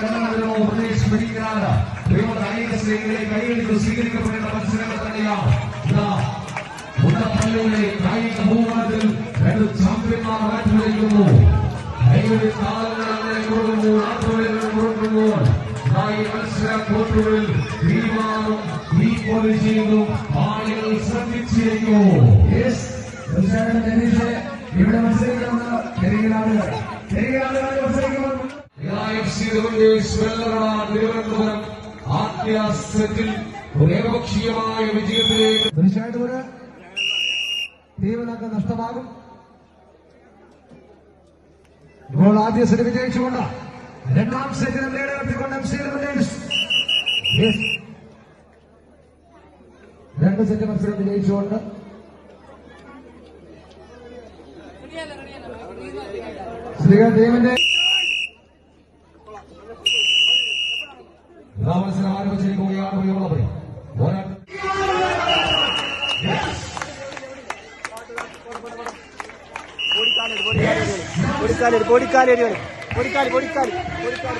പ്രദേശ് പിടിക്കാത ദൈവത്തെ അനേക സ്ത്രീകളെ കൈയെടുത്ത് സ്വീകരിക്കപ്പെടേണ്ട മത്സരങ്ങൾ തന്നെയാണ്. ഇതാ മുണ്ടപ്പള്ളിയിലെ കായിക ഭൂപടത്തിൽ രണ്ട് ചാമ്പ്യന്മാർ മാറ്റിവെക്കുന്നു കൈകളിൽ താളങ്ങൾ അങ്ങനെ കൊടുക്കുമ്പോൾ ആത്മവിളികൾ കൊടുക്കുമ്പോൾ ഈ മത്സര കോർട്ടുകളിൽ തീരുമാനം ഈ പോലെ ചെയ്തു ആളുകൾ ശ്രദ്ധിച്ചിരിക്കുന്നു. ഇവിടെ മത്സരിക്കുന്ന തെരുവിലാളുകൾ തെരുവിലാളുകൾ മത്സരിക്കുമ്പോൾ തിരുവനന്തപുരം. ആദ്യ സെറ്റിൽ ഏകപക്ഷീയമായ വിജയത്തിലേക്ക് തീർച്ചയായിട്ടും ഒരു തീവ്രത നഷ്ടമാകും. ഇപ്പോൾ ആദ്യ സെറ്റ് വിജയിച്ചുകൊണ്ട് രണ്ടാം സെറ്റിന് നേടിയെത്തിക്കൊണ്ട് എം സി രണ്ട് സെറ്റ് മത്സരം വിജയിച്ചുകൊണ്ട്. ശ്രീകാന്ത് ടീമിന്റെ മത്സരം ആരംഭിച്ചിരിക്കുകയാണ് പ്രിയമുള്ളവരെ. പോരാട്ടം പൊടിക്കാൽ പൊടിക്കാൽ പൊടിക്കാൽ പൊടിക്കാൽ പൊടിക്കാൽ പൊടിക്കാൽ